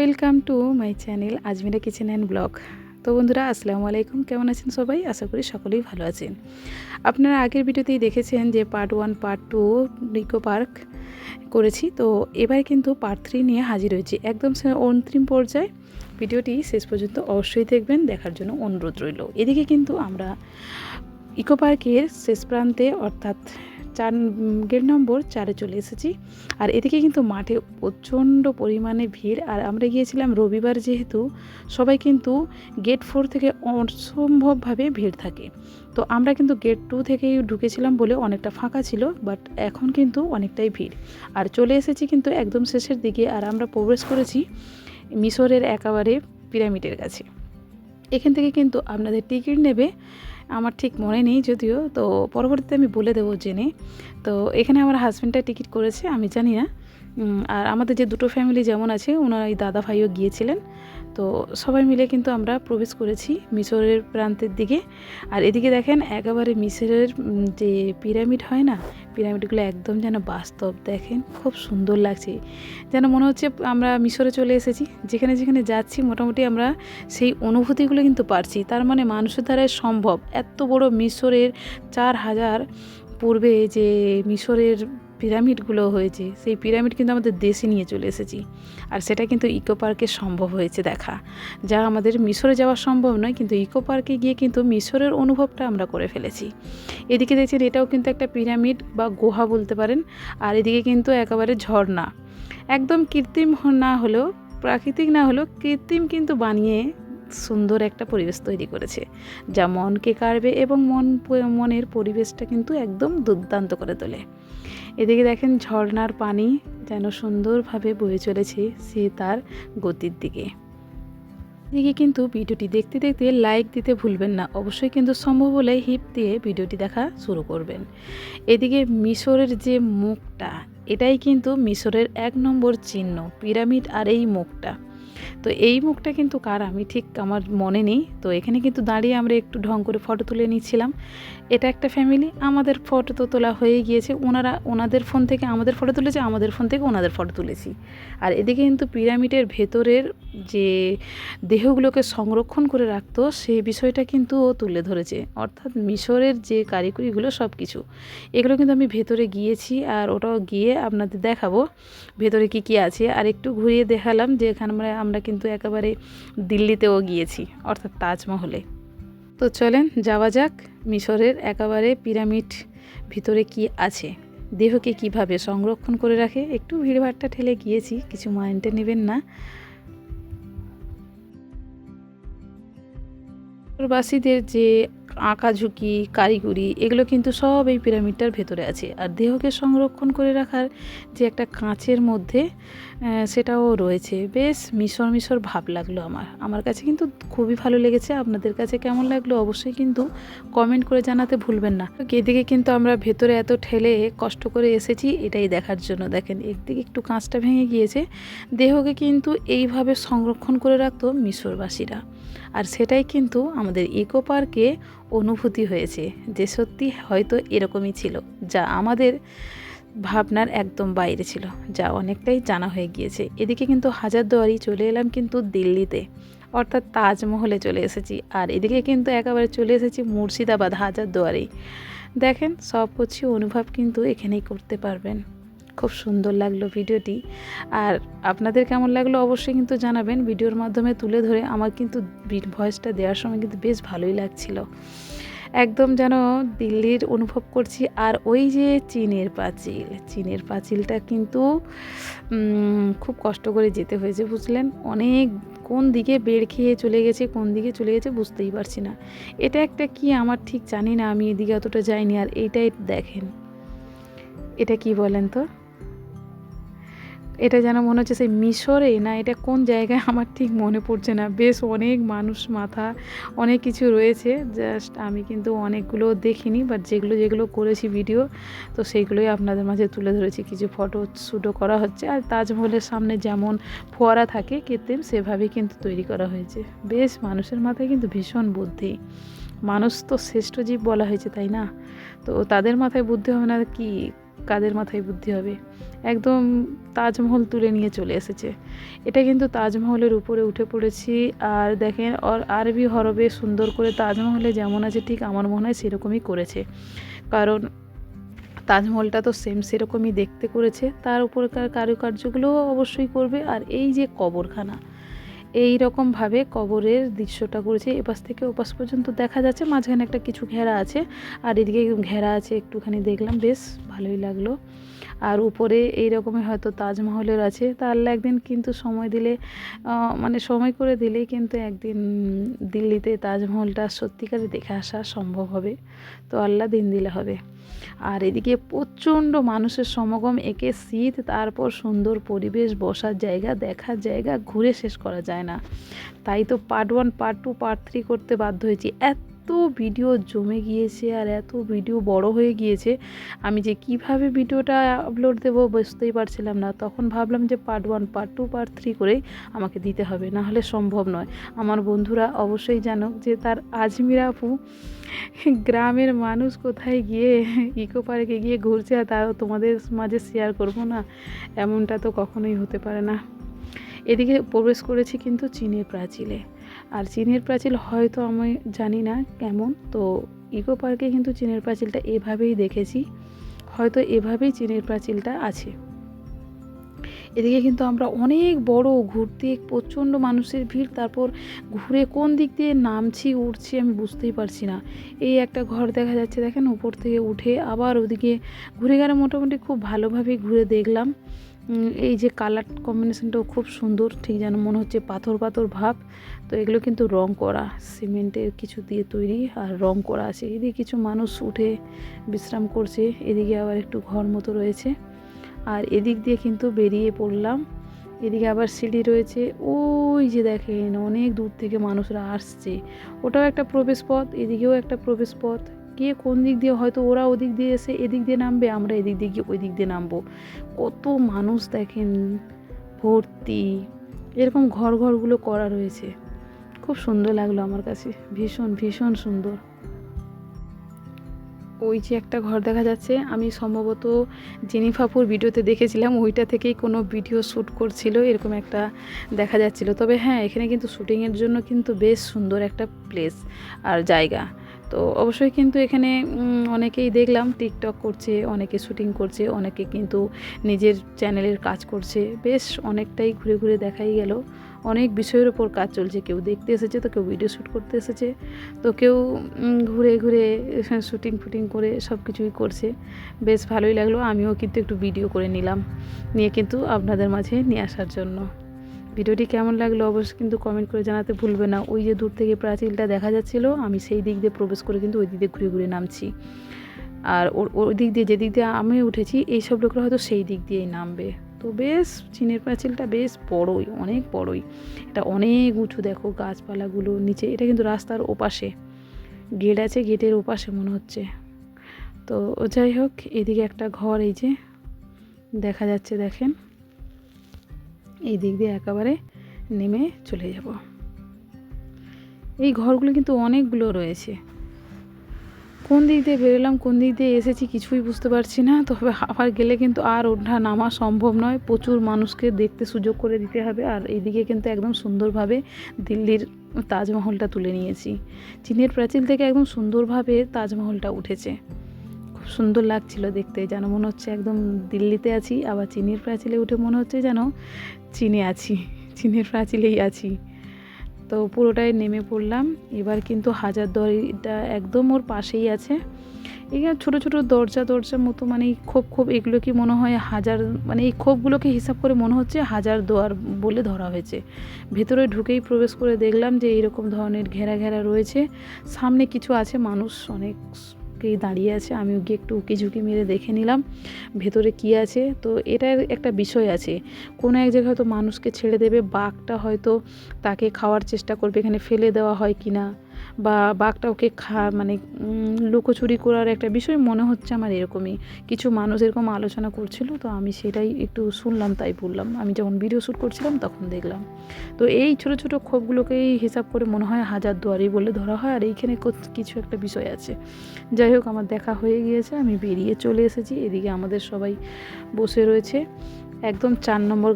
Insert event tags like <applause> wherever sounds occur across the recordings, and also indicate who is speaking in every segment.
Speaker 1: Welcome to my channel Azmira kitchen and blog. তো বন্ধুরা, আসসালামু আলাইকুম। কেমন আছেন সবাই? আশা করি সকলেই ভালো আছেন। আপনারা আগের ভিডিওতেই দেখেছেন যে part one part two Nicco Park করেছি। তো এবার কিন্তু পার্ট থ্রি নিয়ে হাজির হয়েছি। একদম অন্তিম পর্যায়ে ভিডিওটি শেষ পর্যন্ত অবশ্যই দেখবেন, দেখার জন্য অনুরোধ রইল। এদিকে কিন্তু আমরা ইকো পার্কের শেষ প্রান্তে, অর্থাৎ চার গেট নম্বর চারে চলে এসেছি। আর এদিকে কিন্তু মাঠে প্রচণ্ড পরিমাণে ভিড়। আর আমরা গিয়েছিলাম রবিবার যেহেতু, সবাই কিন্তু গেট ফোর থেকে অসম্ভবভাবে ভিড় থাকে। তো আমরা কিন্তু গেট টু থেকেই ঢুকেছিলাম বলে অনেকটা ফাঁকা ছিল, বাট এখন কিন্তু অনেকটাই ভিড়। আর চলে এসেছি কিন্তু একদম শেষের দিকে, আর আমরা প্রবেশ করেছি মিশরের একেবারে পিরামিডের কাছে। এখান থেকে কিন্তু আপনাদের টিকিট নেবে আমার ঠিক মনে নেই যদিও, তো পরবর্তীতে আমি বলে দেবো জেনে। তো এখানে আমার হাজব্যান্ডটা টিকিট করেছে, আমি জানি না। আর আমাদের যে দুটো ফ্যামিলি যেমন আছে ওনার এই দাদা ভাইও গিয়েছিলেন। তো সবাই মিলে কিন্তু আমরা প্রবেশ করেছি মিশরের প্রান্তের দিকে। আর এদিকে দেখেন, একেবারে মিশরের যে পিরামিড হয় না, পিরামিডগুলো একদম যেন বাস্তব দেখেন, খুব সুন্দর লাগছে। যেন মনে হচ্ছে আমরা মিশরে চলে এসেছি। যেখানে যেখানে যাচ্ছি, মোটামুটি আমরা সেই অনুভূতিগুলো কিন্তু পারছি। তার মানে মানুষের দ্বারাই সম্ভব। এত বড় মিশরের চার হাজার পূর্বে যে মিশরের পিরামিডগুলো হয়েছে, সেই পিরামিড কিন্তু আমাদের দেশে নিয়ে চলে এসেছি। আর সেটা কিন্তু ইকো পার্কে সম্ভব হয়েছে দেখা। যা আমাদের মিশরে যাওয়া সম্ভব নয়, কিন্তু ইকো পার্কে গিয়ে কিন্তু মিশরের অনুভবটা আমরা করে ফেলেছি। এদিকে দেখছেন এটাও কিন্তু একটা পিরামিড বা গুহা বলতে পারেন, আর এদিকে কিন্তু একেবারে ঝর্ণা। একদম কৃত্রিম না হলেও, প্রাকৃতিক না হলেও কৃত্রিম কিন্তু বানিয়ে সুন্দর একটা পরিবেশ তৈরি করেছে, যা মনকে কাড়বে এবং মন মনের পরিবেশটা কিন্তু একদম দুর্দান্ত করে তোলে। এদিকে দেখেন ঝর্নার পানি যেন সুন্দরভাবে বয়ে চলেছে সে তার গতির দিকে। এদিকে কিন্তু ভিডিওটি দেখতে দেখতে লাইক দিতে ভুলবেন না, অবশ্যই কিন্তু সম্ভব হলে হিপ দিয়ে ভিডিওটি দেখা শুরু করবেন। এদিকে মিশরের যে মুখটা, এটাই কিন্তু মিশরের এক নম্বর চিহ্ন, পিরামিড আর এই মুখটা। তো এই মুখটা কিন্তু কার? আমি ঠিক আমার মনে নেই। তো এখানে কিন্তু দাঁড়িয়ে আমরা একটু ঢং করে ফটো তুলে নিচ্ছিলাম। এটা একটা ফ্যামিলি আমাদের ফটো তো তোলা হয়ে গিয়েছে। ওনারা, ওনাদের ফোন থেকে আমাদের ফটো তুলেছে, আমাদের ফোন থেকে ওনাদের ফটো তুলেছি। আর এদিকে কিন্তু পিরামিডের ভেতরের যে দেহগুলোকে সংরক্ষণ করে রাখতো সেই বিষয়টা কিন্তু ও তুলে ধরেছে। অর্থাৎ মিশরের যে কারিগরিগুলো সব কিছু এগুলো কিন্তু আমি ভেতরে গিয়েছি আর ওটাও গিয়ে আপনাদের দেখাবো। ভেতরে কি কি আছে? আর একটু ঘুরিয়ে দেখালাম যে এখানে আমরা আমরা কিন্তু একেবারে দিল্লিতেও গিয়েছি, অর্থাৎ তাজমহলে। তো চলেন যাওয়া যাক মিশরের একেবারে পিরামিড ভিতরে কি আছে। দেহকে কীভাবে সংরক্ষণ করে রাখে, একটু ভিড়ভাড়টা ঠেলে গিয়েছি, কিছু মাইন্ডে নেবেন না। বাসীদের যে আঁকাঝুঁকি কারিগরি, এগুলো কিন্তু সব এই পিরামিডটার ভেতরে আছে। আর দেহকে সংরক্ষণ করে রাখার যে একটা কাঁচের মধ্যে সেটাও রয়েছে। বেশ মিশর মিশর ভাব লাগল আমার। আমার কাছে কিন্তু খুবই ভালো লেগেছে। আপনাদের কাছে কেমন লাগল অবশ্যই কিন্তু কমেন্ট করে জানাতে ভুলবেন না। এদিকে কিন্তু আমরা ভেতরে এত ঠেলে কষ্ট করে এসেছি, এটাই দেখার জন্য। দেখেন, একদিকে একটু কাঁচটা ভেঙে গিয়েছে। দেহকে কিন্তু এইভাবে সংরক্ষণ করে রাখতো মিশরবাসীরা। আর সেটাই কিন্তু আমাদের ইকো পার্কে অনুভূতি হয়েছে যে সত্যি হয়তো এরকমই ছিল, যা আমাদের ভাবনার একদম বাইরে ছিল, যা অনেকটাই জানা হয়ে গিয়েছে। এদিকে কিন্তু হাজারদুয়ারি চলে এলাম কিন্তু দিল্লিতে, অর্থাৎ তাজমহলে চলে এসেছি। আর এদিকে কিন্তু একেবারে চলে এসেছি মুর্শিদাবাদ হাজারদুয়ারি। দেখেন, সব কিছু অনুভব কিন্তু এখানেই করতে পারবেন। খুব সুন্দর লাগল ভিডিওটি। আর আপনাদের কেমন লাগল অবশ্যই কিন্তু জানাবেন। ভিডিওর মাধ্যমে তুলে ধরে আমার কিন্তু ভয়েসটা দেওয়ার সময় কিন্তু বেশ ভালোই লাগছিল। একদম যেন দিল্লির অনুভব করছি। আর ওই যে চীনের পাঁচিল, চীনের পাঁচিলটা কিন্তু খুব কষ্ট করে যেতে হয়েছে, বুঝলেন? অনেক কোন দিকে বেড় খেয়ে চলে গেছে, কোন দিকে চলে গেছে বুঝতেই পারছি না। এটা একটা কি আমার ঠিক জানি না, আমি এদিকে অতটা যাইনি। আর এইটাই দেখেন। এটা কি বলেন তো? এটা যেন মনে হচ্ছে সেই মিশরে না, এটা কোন জায়গায় আমার ঠিক মনে পড়ছে না। বেশ অনেক মানুষ মাথা, অনেক কিছু রয়েছে জাস্ট আমি কিন্তু অনেকগুলো দেখিনি বাট যেগুলো যেগুলো করেছি ভিডিও তো সেইগুলোই আপনাদের মাঝে তুলে ধরেছি। কিছু ফটো শ্যুটও করা হচ্ছে, আর তাজমহলের সামনে যেমন ফোয়ারা থাকে, কৃত্রিম, সেভাবেই কিন্তু তৈরি করা হয়েছে। বেশ, মানুষের মাথায় কিন্তু ভীষণ বুদ্ধি। মানুষ তো শ্রেষ্ঠ জীব বলা হয়েছে, তাই না? তো তাদের মাথায় বুদ্ধি হবে না কি? কাদের মাথায় বুদ্ধি হবে? একদম তাজমহল তুলে নিয়ে চলে এসেছে। এটা কিন্তু তাজমহলের উপরে উঠে পড়েছি। আর দেখেন ওর আরবি হরবে সুন্দর করে তাজমহলে যেমন আছে, ঠিক আমার মনে হয় সেরকমই করেছে। কারণ তাজমহলটা তো সেম সেরকমই দেখতে করেছে। তার উপরকার কারুকার্যগুলোও অবশ্যই করবে। আর এই যে কবরখানা, এই রকমভাবে কবরের দৃশ্যটা করেছে। এপাশ থেকে ওপাশ পর্যন্ত দেখা যাচ্ছে। মাঝখানে একটা কিছু ঘেরা আছে। আর এদিকে ঘেরা আছে, একটুখানি দেখলাম। বেশ ভালোই লাগল। আর উপরে এই রকমের হয়তো তাজমহলের আছে। তা আল্লাহ একদিন কিন্তু সময় দিলে মানে সময় করে দিলেই কিন্তু একদিন দিল্লিতে তাজমহলটা সত্যিকারে দেখে আসা সম্ভব হবে। তো আল্লাহ দিন দিলে হবে। আর এদিকে প্রচণ্ড মানুষের সমাগম, একে শীত, তারপর সুন্দর পরিবেশ, বসার জায়গা, দেখার জায়গা, ঘুরে শেষ করা যায় না। তাই তো part one part two part three করতে বাধ্য হয়েছি। এত ভিডিও জমে গিয়েছে আর এত ভিডিও বড় হয়ে গিয়েছে, আমি যে কীভাবে ভিডিওটা আপলোড দেবো বুঝতেই পারছিলাম না। তখন ভাবলাম যে part one part two part three করেই আমাকে দিতে হবে, না হলে সম্ভব নয়। আমার বন্ধুরা অবশ্যই জানুক যে তার আজমির আপু গ্রামের মানুষ কোথায় গিয়ে ইকো পার্কে গিয়ে ঘুরছে আর তাও তোমাদের মাঝে শেয়ার করব না? এমনটা তো কখনোই হতে পারে না। এদিকে প্রবেশ করেছি কিন্তু চীনের প্রাচীলে আর চীনের প্রাচীল হয়তো আমি জানি না কেমন, তো ইকো পার্কে কিন্তু চীনের প্রাচীলটা এভাবেই দেখেছি, হয়তো এভাবেই চীনের প্রাচীলটা আছে। এদিকে কিন্তু আমরা অনেক বড় ঘুরতে, প্রচণ্ড মানুষের ভিড়, তারপর ঘুরে কোন দিক দিয়ে নামছি, উঠছি আমি বুঝতেই পারছি না। এই একটা ঘর দেখা যাচ্ছে, দেখেন উপর থেকে উঠে আবার ওদিকে ঘুরে গেলে মোটামুটি খুব ভালোভাবেই ঘুরে দেখলাম। এই যে কালার কম্বিনেশনটাও খুব সুন্দর, ঠিক যেন মনে হচ্ছে পাথর পাথর ভাব। তো এগুলো কিন্তু রং করা সিমেন্টের কিছু দিয়ে তৈরি আর রং করা আছে। এদিকে কিছু মানুষ উঠে বিশ্রাম করছে, এদিকে আবার একটু ঘর মতো রয়েছে। আর এদিক দিয়ে কিন্তু বেরিয়ে পড়লাম, এদিকে আবার সিঁড়ি রয়েছে। ওই যে দেখেন, অনেক দূর থেকে মানুষরা আসছে। ওটাও একটা প্রবেশ পথ, এদিকেও একটা প্রবেশ পথ। কে কোন দিক দিয়ে, হয়তো ওরা ওদিক দিয়ে এসে এদিক দিয়ে নামবে, আমরা এদিক দিয়ে গিয়ে ওই দিক দিয়ে নামবো। কত মানুষ দেখেন ভর্তি, এরকম ঘর ঘরগুলো করা রয়েছে। খুব সুন্দর লাগল আমার কাছে, ভীষণ ভীষণ সুন্দর। ওই যে একটা ঘর দেখা যাচ্ছে, আমি সম্ভবত জেনিফাপুর ভিডিওতে দেখেছিলাম, ওইটা থেকেই কোনো ভিডিও শ্যুট করছিল, এরকম একটা দেখা যাচ্ছিল। তবে হ্যাঁ এখানে কিন্তু শ্যুটিংয়ের জন্য কিন্তু বেশ সুন্দর একটা প্লেস আর জায়গা। তো অবশ্যই কিন্তু এখানে অনেকেই দেখলাম টিকটক করছে, অনেকে শ্যুটিং করছে, অনেকে কিন্তু নিজের চ্যানেলের কাজ করছে। বেশ অনেকটাই ঘুরে ঘুরে দেখাই গেল। অনেক বিষয়ের ওপর কাজ চলছে। কেউ দেখতে এসেছে, তো কেউ ভিডিও শ্যুট করতে এসেছে। তো কেউ ঘুরে ঘুরে <laughs> শ্যুটিং ফুটিং করে সব কিছুই করছে। বেশ ভালোই লাগল। আমিও কিন্তু একটু ভিডিও করে নিলাম। নিয়ে কিন্তু আপনাদের মাঝে নিয়ে আসার জন্য। ভিডিওটি কেমন লাগল অবশ্যই কিন্তু কমেন্ট করে জানাতে ভুলবে না। ওই যে দূর থেকে প্রাচীলটা দেখা যাচ্ছিল, আমি সেই দিক দিয়ে প্রবেশ করে কিন্তু ওই দিক দিয়ে ঘুরে ঘুরে নামছি। আর ওর ওই দিক দিয়ে যে দিক দিয়ে আমি উঠেছি, এইসব লোকরা হয়তো সেই দিক দিয়েই নামবে। তো বেশ, চীনের প্রাচীলটা বেশ বড়ই, অনেক বড়ই। এটা অনেক উঁচু দেখো, গাছপালাগুলো নিচে, এটা কিন্তু রাস্তার ওপাশে। গেট আছে, গেটের ওপাশে মনে হচ্ছে। তো যাই হোক, এদিকে একটা ঘর এই যে, দেখা যাচ্ছে দেখেন। এই দিক দিয়ে একেবারে নেমে চলে যাব। এই ঘরগুলো কিন্তু অনেকগুলো রয়েছে। কোন দিক দিয়ে বেরোলাম, কোন দিক দিয়ে এসেছি কিছুই বুঝতে পারছি না, তবে আবার গেলে কিন্তু আর ওঠা নামা সম্ভব নয়। প্রচুর মানুষকে দেখতে সুযোগ করে দিতে হবে, আর এইদিকে কিন্তু একদম সুন্দরভাবে দিল্লির তাজমহলটা তুলে নিয়েছি। চীনের প্রাচীর থেকে একদম সুন্দরভাবে তাজমহলটা উঠেছে। খুব সুন্দর লাগছিল দেখতে, যেন মনে হচ্ছে একদম দিল্লিতে আছি, আবার চীনের প্রাচীলে উঠে মনে হচ্ছে যেন চীনে আছি, চীনের প্রাচীলেই আছি। তো পুরোটাই নেমে পড়লাম, এবার কিন্তু হাজার দড়িটা একদম ওর পাশেই আছে। এখানে ছোটো ছোটো দরজা দরজার মতো মানে এই খোপ খোপ, এগুলো কি মনে হয় হাজার মানে এই খোপগুলোকে হিসাব করে মনে হচ্ছে হাজার দোয়ার বলে ধরা হয়েছে। ভেতরে ঢুকেই প্রবেশ করে দেখলাম যে এইরকম ধরনের ঘেরা ঘেরা রয়েছে। সামনে কিছু আছে, মানুষ অনেকেই দাঁড়িয়ে আছে, আমি গিয়ে একটু উকি ঝুঁকি মেরে দেখে নিলাম, ভেতরে কি আছে? তো এটার একটা বিষয় আছে, কোনো এক জায়গায় হয়তো মানুষকে ছেড়ে দেবে, বাঘটা হয়তো তাকে খাওয়ার চেষ্টা করবে, এখানে ফেলে দেওয়া হয় কি না বা বাঘটা ওকে খা মানে লুকোচুরি করার একটা বিষয় মনে হচ্ছে আমার এরকমই। কিছু মানুষ এরকম আলোচনা করছিল, তো আমি সেটাই একটু শুনলাম, তাই বললাম। আমি যখন ভিডিও শ্যুট করছিলাম, তখন দেখলাম। তো এই ছোট ছোট ক্ষোভগুলোকেই হিসাব করে মনে হয় হাজার দুয়ারি বলে ধরা হয়, আর এইখানে কিছু একটা বিষয় আছে। যাই হোক, আমার দেখা হয়ে গিয়েছে, আমি বেরিয়ে চলে এসেছি। এদিকে আমাদের সবাই বসে রয়েছে। একদম চার নম্বর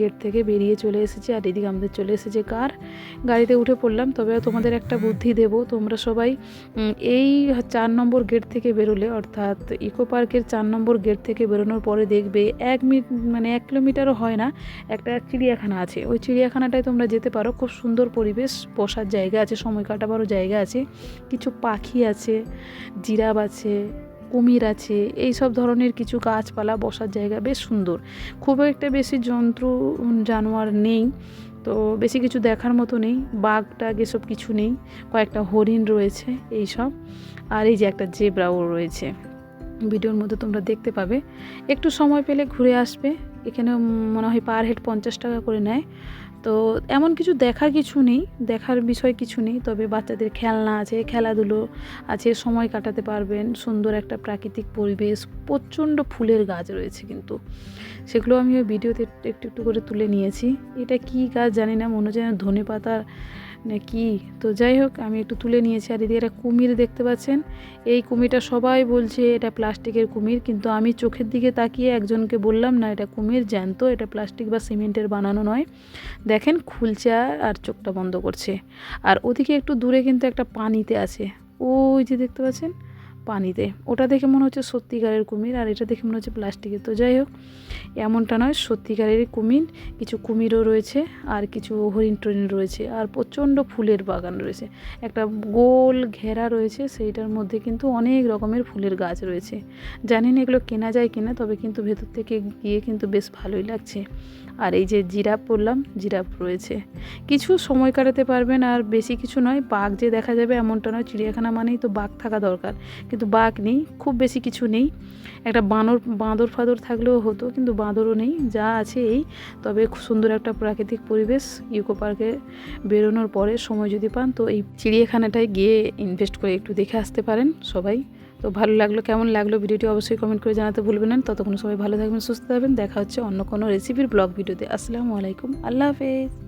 Speaker 1: গেট থেকে বেরিয়ে চলে এসেছি আর এদিকে আমাদের চলে এসেছে কার? গাড়িতে উঠে পড়লাম, তবে তোমাদের একটা বুদ্ধি দেব, তোমরা সবাই এই চার নম্বর গেট থেকে বেরোলে, অর্থাৎ ইকো পার্কের চার নম্বর গেট থেকে বেরোনোর পরে দেখবে এক মিনিট মানে এক কিলোমিটারও হয় না, একটা চিড়িয়াখানা আছে। ওই চিড়িয়াখানাটায় তোমরা যেতে পারো, খুব সুন্দর পরিবেশ, বসার জায়গা আছে, সময় কাটাবারও জায়গা আছে, কিছু পাখি আছে, জিরাফ আছে কুমির আছে এই সব ধরনের কিছু গাছপালা বসার জায়গা বেশ সুন্দর। খুব একটা বেশি যন্ত্র জানোয়ার নেই, তো বেশি কিছু দেখার মতো নেই, বাঘ টাগ এসব কিছু নেই, কয়েকটা হরিণ রয়েছে এই সব আর এই যে একটা জেব্রাও রয়েছে। ভিডিওর মধ্যে তোমরা দেখতে পাবে, একটু সময় পেলে ঘুরে আসবে এখানে মনে হয় পার হেড পঞ্চাশ টাকা করে নেয়। তো এমন কিছু দেখার কিছু নেই, দেখার বিষয় কিছু নেই, তবে বাচ্চাদের খেলনা আছে, খেলাধুলো আছে, সময় কাটাতে পারবেন, সুন্দর একটা প্রাকৃতিক পরিবেশ, প্রচণ্ড ফুলের গাছ রয়েছে কিন্তু। সেগুলো আমি ওই ভিডিওতে একটু একটু করে তুলে নিয়েছি। এটা কি গাছ জানি না, মনে হচ্ছে ধনে পাতা না কি তো যাই হোক, আমি একটু তুলে নিয়েছি। আর এদিকে একটা কুমির দেখতে পাচ্ছেন? এই কুমিরটা সবাই বলছে এটা প্লাস্টিকের কুমির, কিন্তু আমি চোখের দিকে তাকিয়ে একজনকে বললাম, না, এটা কুমির, জ্যান্ত, এটা প্লাস্টিক বা সিমেন্টের বানানো নয়। দেখেন, খুলছে আর চোখটা বন্ধ করছে। আর ওদিকে একটু দূরে কিন্তু একটা পানিতে আছে। ওই যে দেখতে পাচ্ছেন? পানিতে। ওটা দেখে মনে হচ্ছে সত্যিকারের কুমির, আর এটা দেখে মনে হচ্ছে প্লাস্টিকের। তো যাই হোক, এমনটা নয়, সত্যিকারেরই কুমির। কিছু কুমিরও রয়েছে, আর কিছু হরিণ টরিণ রয়েছে, আর প্রচণ্ড ফুলের বাগান রয়েছে। একটা গোল ঘেরা রয়েছে, সেইটার মধ্যে কিন্তু অনেক রকমের ফুলের গাছ রয়েছে। জানি না এগুলো কেনা যায় কিনা, তবে কিন্তু ভেতর থেকে গিয়ে কিন্তু বেশ ভালোই লাগছে। আর এই যে জিরাফ বললাম জিরাফ রয়েছে। কিছু সময় কাটাতে পারবেন আর বেশি কিছু নয়, বাঘ যে দেখা যাবে এমনটা নয়, চিড়িয়াখানা মানেই তো বাঘ থাকা দরকার। কিন্তু বাঘ নেই, খুব বেশি কিছু নেই। একটা বানর, বাঁদর ফাদর থাকলেও হতো, কিন্তু বাঁদরও নেই, যা আছে এই। তবে খুব সুন্দর একটা প্রাকৃতিক পরিবেশ ইকো পার্কে বেরোনোর পরে সময় যদি পান, তো এই চিড়িয়াখানাটায় গিয়ে ইনভেস্ট করে একটু দেখে আসতে পারেন সবাই। তো ভালো লাগল, কেমন লাগল ভিডিওটি অবশ্যই কমেন্ট করে জানাতে ভুলবেন না। ততক্ষণ সবাই ভালো থাকবেন, সুস্থ থাকবেন। দেখা হচ্ছে অন্য কোনো রেসিপির ব্লগ ভিডিওতে। আসসালামু আলাইকুম। আল্লাহ হাফেজ।